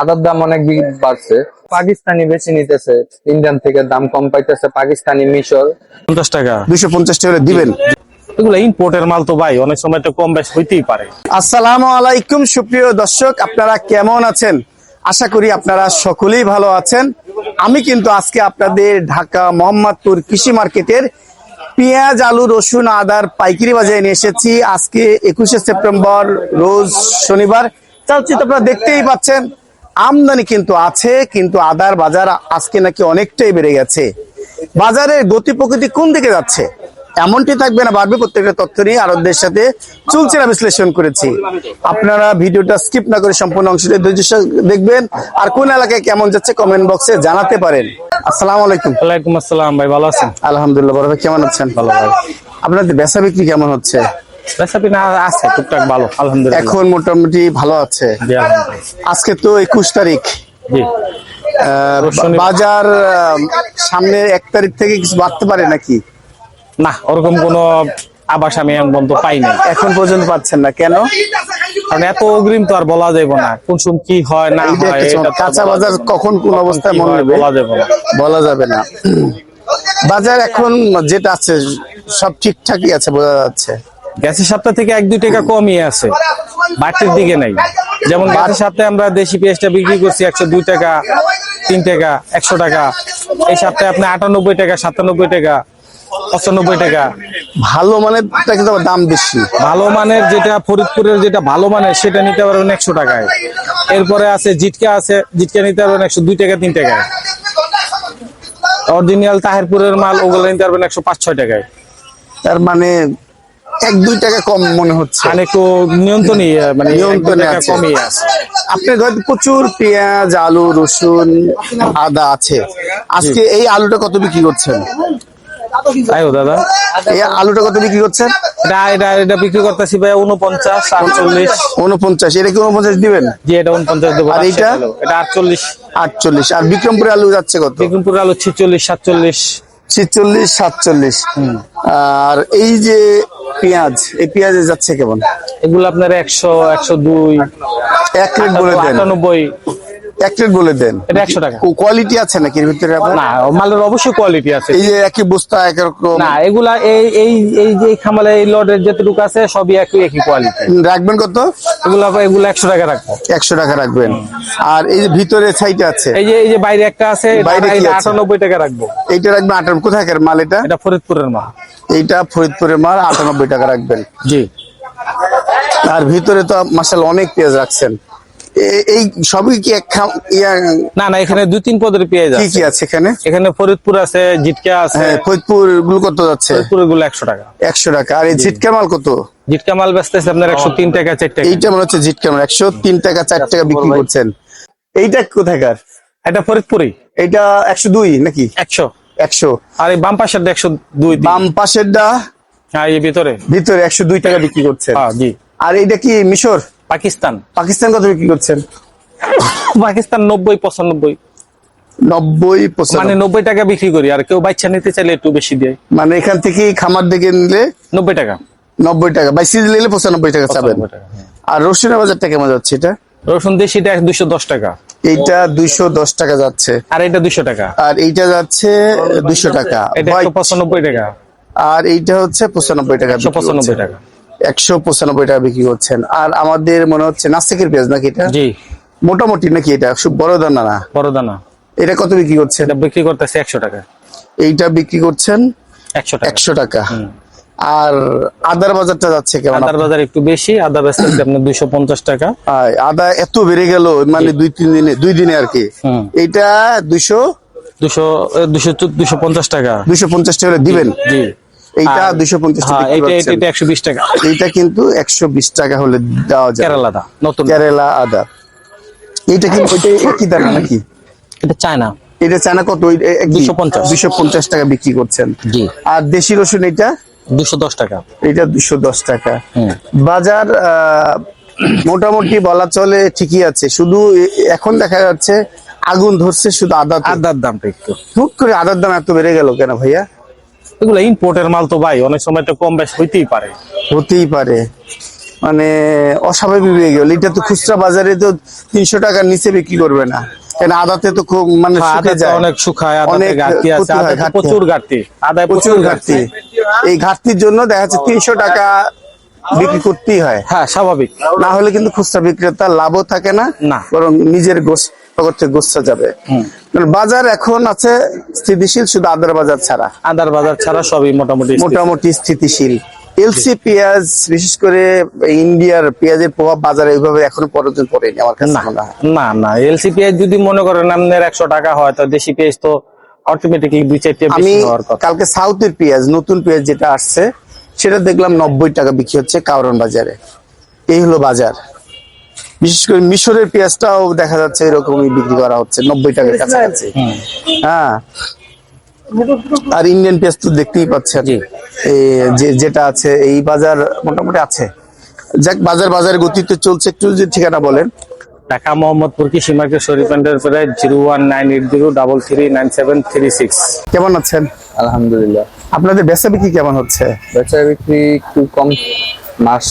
আদার দাম অনেক বাড়ছে। পাকিস্তানি বেশি নিতেছে ইন্ডিয়ান থেকে দাম কম পাইতেছে পাকিস্তানি মিশর। পঞ্চাশ টাকা। দুইশো পঞ্চাশ টাকা দিবেন। এগুলো ইম্পোর্টের মাল তো ভাই অনেক সময় তো কম বেশ হইতেই পারে। আসসালামু আলাইকুম সুপ্রিয় দর্শক আপনারা কেমন আছেন? আশা করি আপনারা সকলেই ভালো আছেন। আমি কিন্তু আজকে আপনাদের ঢাকা মোহাম্মদপুর কৃষি মার্কেটের পেঁয়াজ আলু রসুন আদার পাইকারি বাজারে নিয়ে এসেছি। আজকে একুশে সেপ্টেম্বর রোজ শনিবার। চলচ্চিত্র আপনারা দেখতেই পাচ্ছেন। আমদানি কিন্তু আছে কিন্তু আদার বাজার আজকে নাকি অনেকটাই বেড়ে গেছে। বাজারের গতি প্রকৃতি কোন দিকে যাচ্ছে? এমনটি থাকবে না বাড়বে প্রত্যেকটা তথ্য নিয়ে আরবদের সাথে চুলচেরা বিশ্লেষণ করেছি। আপনারা ভিডিওটা স্কিপ না করে সম্পূর্ণ অংশটি ধৈর্য দেখবেন। আর কোন এলাকায় কেমন যাচ্ছে কমেন্ট বক্সে জানাতে পারেন। আসসালামু আলাইকুম। ওয়ালাইকুম আসসালাম ভাই ভালো আছেন? আলহামদুলিল্লাহ বড় ভাই কেমন আছেন? ভালো ভাই। আপনাদের বেচা বিক্রি কেমন হচ্ছে? রেসিপি আছে টুকটাক ভালো আলহামদুলিল্লাহ। এখন মোটামুটি ভালো আছে। আজকে তো একুশ তারিখ। বাজার সামনে এক তারিখ থেকে কিছু বাড়তে পারে নাকি? না ওরকম কোনো আবাস আমি এখন পর্যন্ত পাই নাই এখন পর্যন্ত পাচ্ছেন না কেন? কারণ এত অগ্রিম তো আর বলা যাবে না কোন সময় কি হয় না হয় কাঁচা বাজার কখন কোন অবস্থায় মনে হয় বলা যাবে না। বলা যাবে না। বাজার এখন যেটা আছে সব ঠিকঠাকই আছে বোঝা যাচ্ছে। গ্যাসের সপ্তাহ থেকে এক দুই টাকা কমই আছে। বাড়তির দিকে নাই। যেমন গ্যাসের সপ্তাহে আমরা দেশি পেঁয়াজটা বিক্রি করছি একশো দুই টাকা তিন টাকা একশো টাকা। এই সপ্তাহে আপনি আটানব্বই টাকা সাতানব্বই টাকা পঁচানব্বই টাকা। ভালো মানের দাম বেশি। ভালো মানের যেটা ফরিদপুরের যেটা ভালো মানের সেটা নিতে পারবেন একশো টাকায়। এরপরে আছে জিটকা আছে জিটকা নিতে পারবেন একশো দুই টাকা তিন টাকায়। অরিজিনাল তাহেরপুরের মাল ওগুলো নিতে পারবেন একশো পাঁচ ছয় টাকায়। তার মানে এক দুই টাকা কম মনে হচ্ছে। মানে একটু মানে এক দুই নিয়ন্ত্রণে কমই আছে। আপনার ঘরে প্রচুর পেঁয়াজ আলু রসুন আদা আছে। আজকে এই আলুটা কত বিক্রি করছেন? তাই ও দাদা? এই আলুটা কত বিক্রি করছেন? এটা এটা এটা বিক্রি করতেছি ভাই উনপঞ্চাশ আটচল্লিশ। উনপঞ্চাশ এটা কি উনপঞ্চাশ দিবেন? জি এটা উনপঞ্চাশ দেবো আর এইটা? এটা আটচল্লিশ। আটচল্লিশ। আর বিক্রমপুরে আলু যাচ্ছে কত? বিক্রমপুর আলু ছিচল্লিশ সাতচল্লিশ। ছিচল্লিশ সাতচল্লিশ। আর এই যে পেঁয়াজ এই পেঁয়াজে যাচ্ছে কেমন? এগুলো আপনার একশো একশো দুই এক রেট বলে দেন। আটানব্বই। এক রেট বলে দেন। এটা একশো টাকা। কোয়ালিটি আছে নাকি এর ভিতরে না মালের অবশ্যই কোয়ালিটি আছে। এই একই বস্তা একরকম না এগুলা এই এই এই যে খামালে এই লটের যতটুকু আছে সবই একই একই কোয়ালিটি রাখবেন কত? এগুলা এগুলো একশো টাকা রাখব। একশো টাকা রাখবেন। আর এই যে ভিতরে সাইডে আছে? এই যে এই যে বাইরে একটা আছে বাইরে? আটানব্বই টাকা রাখব। এইটা রাখবেন আটান্ন কোথাকার মাল এটা? এটা ফরিদপুরের মাল। এইটা ফরিদপুরের মাল আটানব্বই টাকা রাখবেন। জি। আর ভিতরে তো মাসাল অনেক পেঁয়াজ রাখছেন। এই সবই কি এক খাম- না না এখানে দুই তিন পদের পেঁয়াজ কি আছে কি আছে। এখানে? এখানে ফরিদপুর আছে জিটকা আছে। হ্যাঁ ফরিদপুরগুলো কত যাচ্ছে? ফরিদপুরগুলো একশো টাকা। একশো টাকা। আর এই ঝিটকা মাল কত? জিটকা মাল বেচতেছে আপনার একশো তিন টাকা চার টাকা। এইটা মনে হচ্ছে ঝিটকা মাল। একশো তিন টাকা চার টাকা বিক্রি করছেন। এইটা কোথাকার? এটা ফরিদপুরি এইটা একশো দুই নাকি? একশো। একশো। আর এই বাম পাশের একশো দুই। বাম পাশেরটা হ্যাঁ এই ভিতরে। ভিতরে একশো দুই টাকা বিক্রি করছেন। হ্যাঁ জি। আর এইটা কি মিশর? পাকিস্তান। পাকিস্তান কত বিক্রি করছেন? পাকিস্তান নব্বই পঁচানব্বই। নব্বই মানে নব্বই টাকা বিক্রি করি আর কেউ বাচ্চা নিতে চাইলে একটু বেশি দেয়। মানে এখান থেকে খামার দিকে নিলে নব্বই টাকা। নব্বই টাকা। বাইসি নিলে পঁচানব্বই টাকা চাবেন। টাকা, হ্যাঁ। আর রসুনের বাজারটা কেমন যাচ্ছে এটা? রসুন দেশিটা দুইশো দশ টাকা। এইটা দুইশো দশ টাকা যাচ্ছে। আর এটা দুইশো টাকা। আর এইটা যাচ্ছে দুইশো টাকা। পঁচানব্বই টাকা। আর এইটা হচ্ছে পঁচানব্বই টাকা পঁচানব্বই টাকা। একশো পঁচানব্বই টাকা বিক্রি করছেন। আর আমাদের মনে হচ্ছে নাস্তিকের পেঁয়াজ নাকি এটা? জি। মোটামুটি নাকি এটা? খুব বড় দানা না? বড় দানা। এটা কত বিক্রি করছেন? এটা বিক্রি করতেছে একশো টাকা। এইটা বিক্রি করছেন একশো টাকা। একশো টাকা। আর আদার বাজারটা যাচ্ছে কেমন আদার বাজার একটু বেশি আদা বেচতেছে আপনার দুইশো পঞ্চাশ টাকা। আদা এত বেড়ে গেল মানে দুই তিন দিনে দুই দিনে আর কি। এইটা দুইশো দুশো দুশো দুশো পঞ্চাশ টাকা। দুইশো পঞ্চাশ টাকা দিবেন। জি। এইটা আর- দুইশো পঞ্চাশ হ্যাঁ টাকা এটা এটা- এটা একশো বিশ টাকা। এইটা কিন্তু একশো বিশ টাকা হলে দেওয়া যায় কেরালাদা নতুন কেরালা আদা। এইটা কি ওইটা একই দানা নাকি? এটা চায়না। এটা চায়না কত? ওই- এ- একই? 250 পঞ্চাশ। টাকা বিক্রি করছেন। জি। আর দেশি রসুন এটা দুশো দশ টাকা। এটা দুশো দশ টাকা। বাজার আহ, মোটামুটি বলা চলে ঠিকই আছে। শুধু এখন দেখা যাচ্ছে আগুন ধরছে শুধু আদা আদার দামটা একটু। হুট করে আদার দাম এত বেড়ে গেল কেন ভাইয়া? এগুলো ইম্পোর্টের মাল তো ভাই অনেক সময় তো কম বেশ হইতেই পারে। হতেই পারে। মানে অস্বাভাবিক হয়ে গেল। এটা তো খুচরা বাজারে তো তিনশো টাকার নিচে বিক্রি করবে না। কেন আদাতে তো খুব মানে শুকে আদাতে যায়। অনেক শুকায় অনেক ঘাটতি আছে ক্ষতি হয়, প্রচুর ঘাটতি আদায় প্রচুর ঘাটতি। এই ঘাটতির জন্য দেখা যাচ্ছে তিনশো টাকা বিক্রি করতেই হয়। হ্যাঁ স্বাভাবিক। না হলে কিন্তু খুচরা বিক্রেতার লাভও থাকে না। বরং নিজের গোস যাবে। বাজার এখন আছে স্থিতিশীল শুধু আদার বাজার ছাড়া। আদার বাজার ছাড়া সবই মোটামুটি মোটামুটি স্থিতিশীল। এলসি পেঁয়াজ বিশেষ করে ইন্ডিয়ার পেঁয়াজের প্রভাব বাজারে এইভাবে এখনও পর্যন্ত পড়েনি আমার কাছে না মনে না না এলসি পেঁয়াজ যদি মনে করেন আপনার একশো টাকা হয় তো দেশি পেঁয়াজ তো অটোমেটিকলি দুই চারটে আমি কালকে সাউথের পেঁয়াজ নতুন পেঁয়াজ যেটা আসছে সেটা দেখলাম নব্বই টাকা বিক্রি হচ্ছে কাউরন বাজারে। এই হলো বাজার। বিশেষ করে মিশরের পেঁয়াজটাও দেখা যাচ্ছে এরকমই বিক্রি করা হচ্ছে নব্বই টাকার কাছাকাছি। হ্যাঁ। আর ইন্ডিয়ান পেঁয়াজ তো দেখতেই পাচ্ছেন। জি। এই যে যেটা আছে এই বাজার মোটামুটি আছে। যাক বাজার বাজার গতিতে চলছে একটু যদি ঠিকানা বলেন। ঢাকা মোহাম্মদপুর কৃষি মার্কেট শরীফেন্ডের প্রায় zero one nine eight zero double three nine seven three six. কেমন আছেন? আলহামদুলিল্লাহ। আপনাদের বেচা বিক্রি কেমন হচ্ছে? বেচা বিক্রি একটু কম। মাস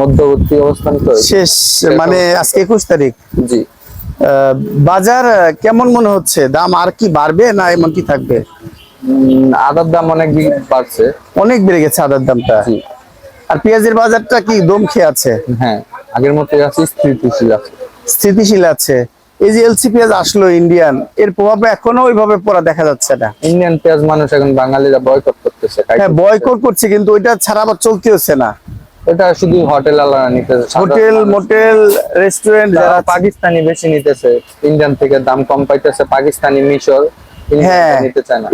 মধ্যবর্তী অবস্থান শেষ মানে আজকে একুশ তারিখ। জি। বাজার কেমন মনে হচ্ছে? দাম আর কি বাড়বে না এমন কি থাকবে? আদার দাম অনেক বাড়ছে। অনেক বেড়ে গেছে আদার দামটা। আর পেঁয়াজের বাজারটা কি দম খেয়ে আছে? হ্যাঁ আগের মতো আছে স্থিতিশীল আছে। স্থিতিশীল আছে। এই যে এলসি পেঁয়াজ আসলো ইন্ডিয়ান এর প্রভাব এখনও ওইভাবে পড়া দেখা যাচ্ছে না। ইন্ডিয়ান পেঁয়াজ মানুষ এখন বাঙালিরা বয়কট করতেছে হ্যাঁ। বয়কট করছে কিন্তু ওইটা ছাড়া আবার চলতে হচ্ছে না। এটা শুধু হোটেল আলাদা নিতেছে। হোটেল মোটেল রেস্টুরেন্ট যারা পাকিস্তানি বেশি নিতেছে। ইন্ডিয়ান থেকে দাম কম পাইতেছে। পাকিস্তানি মিশর হ্যাঁ।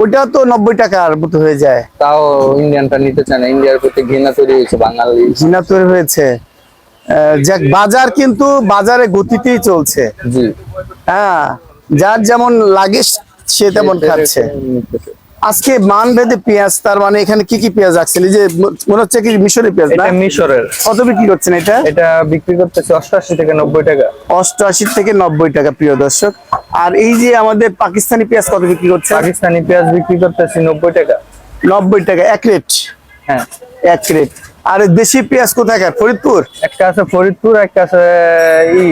ওইটা তো নব্বই টাকার মতো হয়ে যায়। তাও ইন্ডিয়ানটা নিতে চায় না। ইন্ডিয়ার প্রতি ঘৃণা তৈরি হয়েছে বাঙালি। ঘৃণা তৈরি হয়েছে। যাক বাজার কিন্তু বাজারে গতিতেই চলছে। জি। হ্যাঁ যার যেমন লাগে সে তেমন খাচ্ছে। আজকে মান ভেদে পেঁয়াজ তার মানে এখানে কি কি পেঁয়াজ রাখছেন? এই যে মনে হচ্ছে কি মিশরের পেঁয়াজ না? এটা মিশরের। কত বিক্রি করছেন এটা? এটা বিক্রি করতেছে অষ্টাশি থেকে নব্বই টাকা। অষ্টআশি থেকে নব্বই টাকা প্রিয় দর্শক। আর এই যে আমাদের পাকিস্তানি পেঁয়াজ কত বিক্রি করছে? পাকিস্তানি পেঁয়াজ বিক্রি করতেছি নব্বই টাকা। নব্বই টাকা এক রেট? হ্যাঁ। এক রেট। আর দেশি পেঁয়াজ কোথাকার ফরিদপুর? একটা আছে ফরিদপুর একটা আছে ই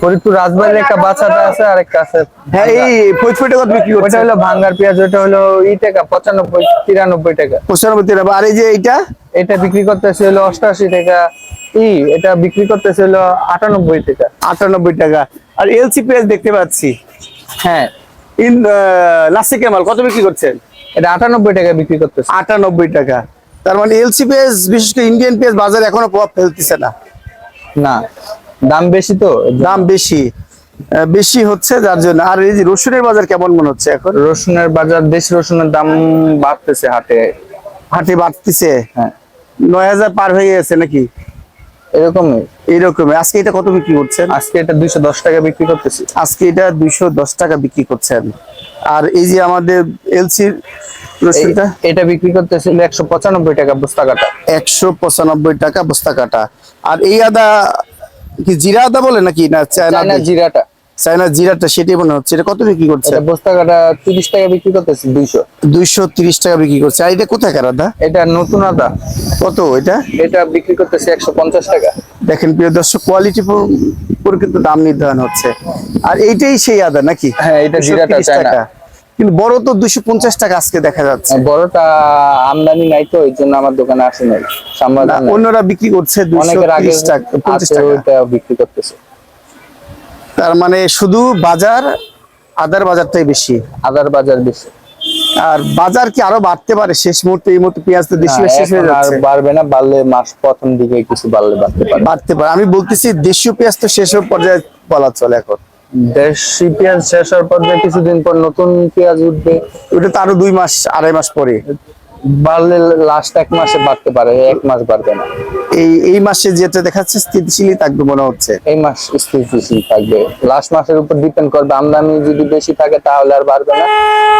ফরিদপুর রাজবাড়ির একটা বাচ্চাটা আছে আর একটা আছে। হ্যাঁ এই ফরিদপুরটা কত বিক্রি ওটা হলো ভাঙ্গার পেঁয়াজ ওটা হলো ই টাকা পঁচানব্বই তিরানব্বই টাকা। পঁচানব্বই টাকা আর এই যে এইটা? এটা বিক্রি করতেছে হলো অষ্টাশি টাকা। ই এটা বিক্রি করতেছে হলো আটানব্বই টাকা। আটানব্বই টাকা। আর এলসি পেঁয়াজ দেখতে পাচ্ছি। হ্যাঁ। ইন নাসিক কামাল কত বিক্রি করছেন এটা আটানব্বই টাকা বিক্রি করতেছে। আটানব্বই টাকা। তার মানে এলসি পেঁয়াজ বিশেষ করে ইন্ডিয়ান পেঁয়াজ বাজারে এখনও প্রভাব ফেলতেছে না। না। দাম বেশি তো? দাম বেশি। বেশি হচ্ছে যার জন্য। আর এই যে রসুনের বাজার কেমন মনে হচ্ছে এখন? রসুনের বাজার দেশ রসুনের দাম বাড়তেছে হাটে। হাটে বাড়তেছে? হ্যাঁ। নয় হাজার পার হয়ে গেছে নাকি? এরকমই। এইরকম আজকে এটা কত বিক্রি করছেন? আজকে এটা দুইশো দশ টাকা বিক্রি করতেছি। আজকে এটা দুইশো দশ টাকা বিক্রি করছেন। আর এই যে আমাদের এলসির রসুনটা? এটা বিক্রি করতেছিল একশো পঁচানব্বই টাকা বস্তা কাটা একশো পঁচানব্বই টাকা বস্তা কাটা আর এই আদা কি জিরা আদা বলে নাকি? না চায়না জিরাটা। চায়না জিরাটা সেটাই মনে হচ্ছে। এটা কত বিক্রি করছে? এটা বস্তা কাটা তিরিশ টাকা বিক্রি করতেছি দুইশো। দুইশো তিরিশ টাকা বিক্রি করছে। আর এটা কোথাকার আদা? এটা নতুন আদা। কত এটা? এটা বিক্রি করতেছি একশো পঞ্চাশ টাকা। দেখেন প্রিয় দর্শক কোয়ালিটি উপর কিন্তু দাম নির্ধারণ হচ্ছে। আর এইটাই সেই আদা নাকি? হ্যাঁ, এটা জিরাটা চায়না। কিন্তু বড় তো দুশো পঞ্চাশ টাকা আজকে দেখা যাচ্ছে। বড়টা আমদানি নাই তো এই জন্য আমার দোকানে আসে নাই। অন্যরা বিক্রি করছে অনেকের আগে পঞ্চাশ টাকা। বিক্রি করতেছে। তার মানে শুধু বাজার আদার বাজারটাই বেশি। আদার বাজার বেশি। আর বাজার কি আরও বাড়তে পারে? শেষ মুহূর্তে এই মুহূর্তে পেঁয়াজ তো দেশি শেষ হয়ে যাচ্ছে। বাড়বে না বাড়লে মাস প্রথম দিকে কিছু বাড়লে বাড়তে পারে। বাড়তে পারে। আমি বলতেছি দেশীয় পেঁয়াজ তো শেষ পর্যায়ে বলা চলে এখন। দেশি পেঁয়াজ শেষ হওয়ার পর কিছুদিন পর নতুন পেঁয়াজ উঠবে ওটা তো আরও দুই মাস আড়াই মাস পরে। বাড়লে লাস্ট এক মাসে বাড়তে পারে এক মাস বাড়বে না। এই এই মাসে যেটা দেখাচ্ছে স্থিতিশীলই থাকবে মনে হচ্ছে। এই মাস স্থিতিশীল থাকবে। লাস্ট মাসের উপর ডিপেন্ড করবে আমদানি যদি বেশি থাকে তাহলে আর বাড়বে না।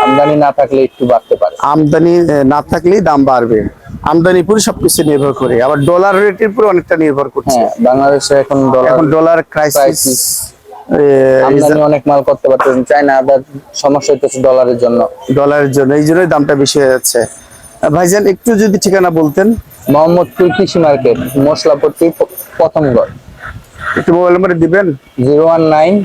আমদানি না থাকলে একটু বাড়তে পারে। আমদানি না থাকলেই দাম বাড়বে। আমদানি পুরো সবকিছু নির্ভর করে। আবার ডলার রেটের উপর অনেকটা নির্ভর করছে। হ্যাঁ বাংলাদেশে এখন ডলার এখন ডলার ক্রাইসিস। আমদানি অনেক মাল করতে পারতেছেন। চায়না আবার সমস্যা হইতেছে ডলারের জন্য। ডলারের জন্য এই জন্যই দামটা বেশি হয়ে যাচ্ছে ভাইজান একটু যদি ঠিকানা বলতেন। মোহাম্মদপুর কৃষি মার্কেট মশলাপট্টি প- প্রথম ঘর। একটু মোবাইল নাম্বার দিবেন? Zero one nine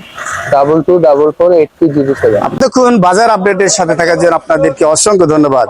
double two double four eight two zero seven এতক্ষণ বাজার আপডেটের সাথে থাকার জন্য আপনাদেরকে অসংখ্য ধন্যবাদ।